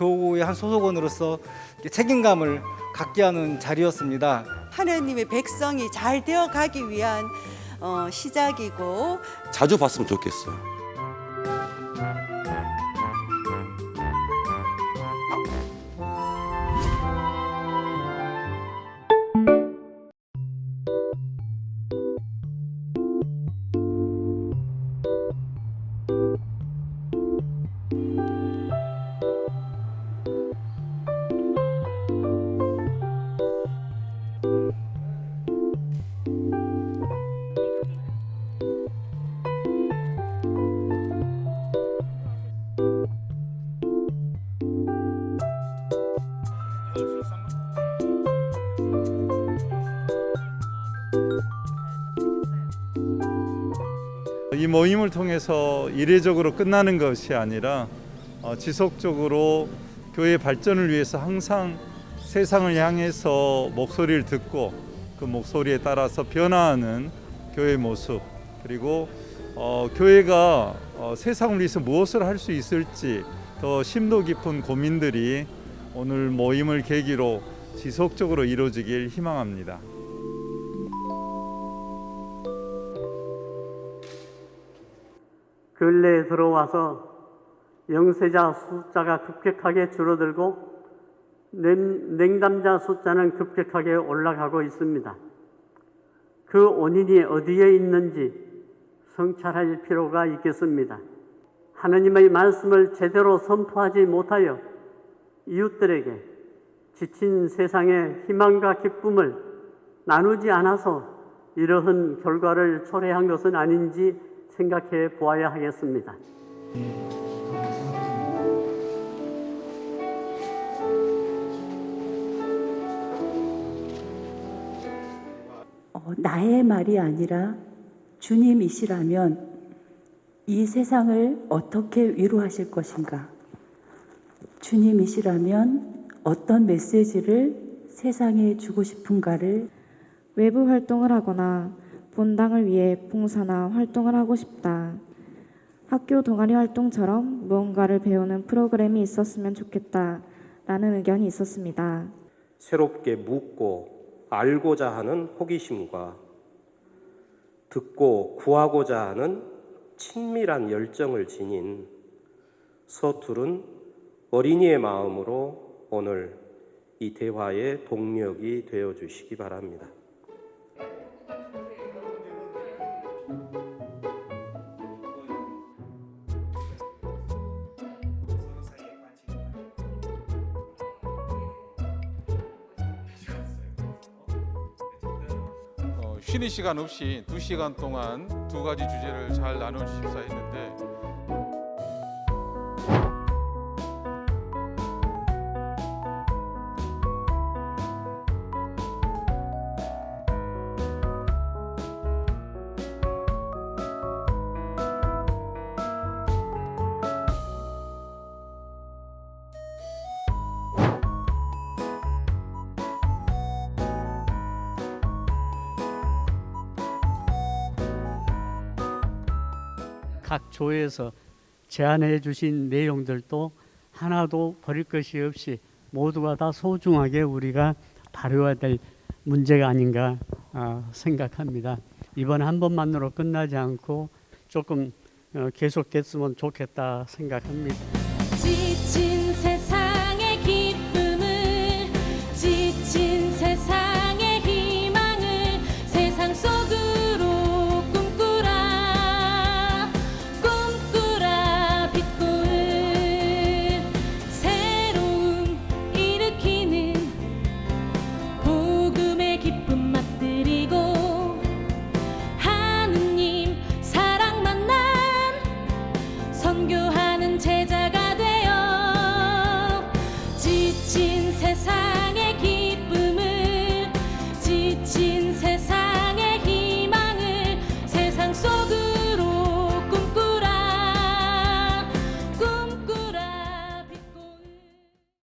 교우의 한 소속원으로서 책임감을 갖게 하는 자리였습니다. 하나님의 백성이 잘 되어 가기 위한 어, 시작이고 자주 봤으면 좋겠어요. 이 모임을 통해서 이례적으로 끝나는 것이 아니라 어, 지속적으로 교회 발전을 위해서 항상 세상을 향해서 목소리를 듣고 그 목소리에 따라서 변화하는 교회의 모습 그리고 어, 교회가 어, 세상을 위해서 무엇을 할 수 있을지 더 심도 깊은 고민들이 오늘 모임을 계기로 지속적으로 이루어지길 희망합니다. 근래에 들어와서 영세자 숫자가 급격하게 줄어들고 냉- 냉담자 숫자는 급격하게 올라가고 있습니다. 그 원인이 어디에 있는지 성찰할 필요가 있겠습니다. 하나님의 말씀을 제대로 선포하지 못하여 이웃들에게 지친 세상의 희망과 기쁨을 나누지 않아서 이러한 결과를 초래한 것은 아닌지 생각해 보아야 하겠습니다. 어, 나의 말이 아니라 주님이시라면 이 세상을 어떻게 위로하실 것인가? 주님이시라면 어떤 메시지를 세상에 주고 싶은가를 외부 활동을 하거나 본당을 위해 봉사나 활동을 하고 싶다. 학교 동아리 활동처럼 무언가를 배우는 프로그램이 있었으면 좋겠다. 라는 의견이 있었습니다. 새롭게 묻고 알고자 하는 호기심과 듣고 구하고자 하는 친밀한 열정을 지닌 서툴은 어린이의 마음으로 오늘 이 대화의 동력이 되어 주시기 바랍니다. 쉬는 시간 없이 두 시간 동안 두 가지 주제를 잘 나눠주십사 했는데 각 조에서 제안해 주신 내용들도 하나도 버릴 것이 없이 모두가 다 소중하게 우리가 다뤄야 될 문제가 아닌가 아, 생각합니다. 이번 한 번만으로 끝나지 않고 조금 어, 계속됐으면 좋겠다 생각합니다.